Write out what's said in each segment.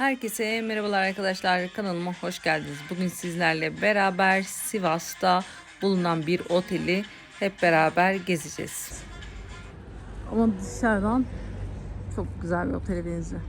Herkese merhabalar arkadaşlar kanalıma hoş geldiniz. Bugün sizlerle beraber Sivas'ta bulunan bir oteli hep beraber gezeceğiz. Ama dışarıdan çok güzel bir otele benziyor.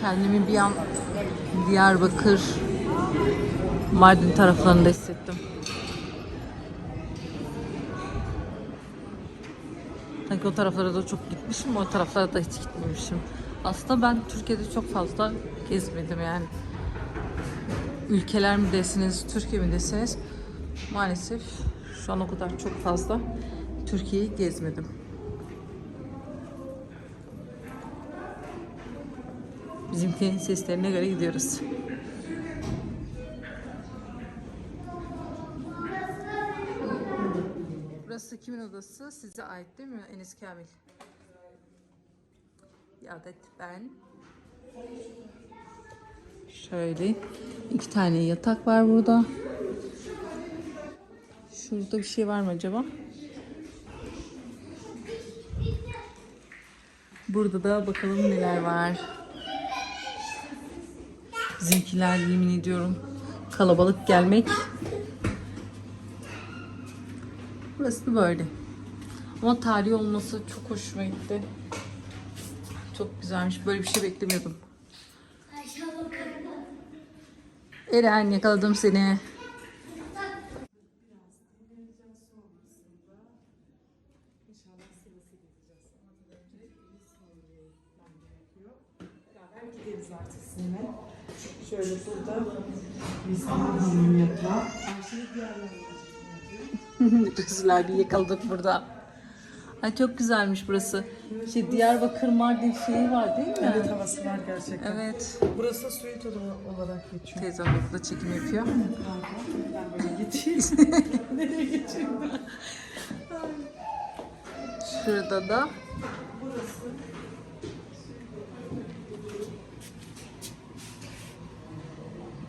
Kendimi bir an Diyarbakır, Mardin taraflarında hissettim. Sanki o taraflara da çok gitmişim, o taraflara da hiç gitmemişim. Aslında ben Türkiye'de çok fazla gezmedim yani. Ülkeler mi desiniz, Türkiye mi deseniz maalesef şu an o kadar çok fazla Türkiye'yi gezmedim. Bizimkinin seslerine göre gidiyoruz. Burası kimin odası? Size ait değil mi Enes Kamil? Bir adet ben. Şöyle iki tane yatak var burada. Şurada bir şey var mı acaba? Burada da bakalım neler var. Bizimkiler yemin ediyorum kalabalık gelmek. Burası böyle. Ama tarihi olması çok hoşuma gitti. Çok güzelmiş. Böyle bir şey beklemiyordum. Eren yakaladım seni. Gideriz artık sizinle. Şöyle burada hanım yatağı. Güzel bir yakaladık burada. Ay çok güzelmiş burası. Şey Diyarbakır Mardin şeyi var değil mi? Evet havası var gerçekten. Evet. Burası oda olarak geçiyor. Teyzem de burada çekim yapıyor. Pardon, ben böyle geçeyim. Nereye geçeyim ben? Şurada da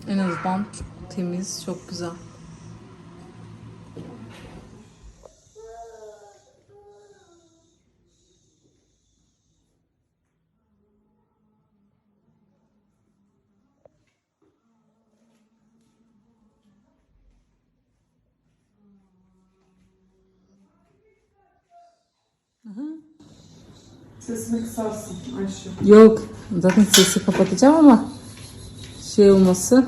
en azından temiz, çok güzel. Sesini kısarsın Ayşe. Yok, zaten sesi kapatacağım ama şey olması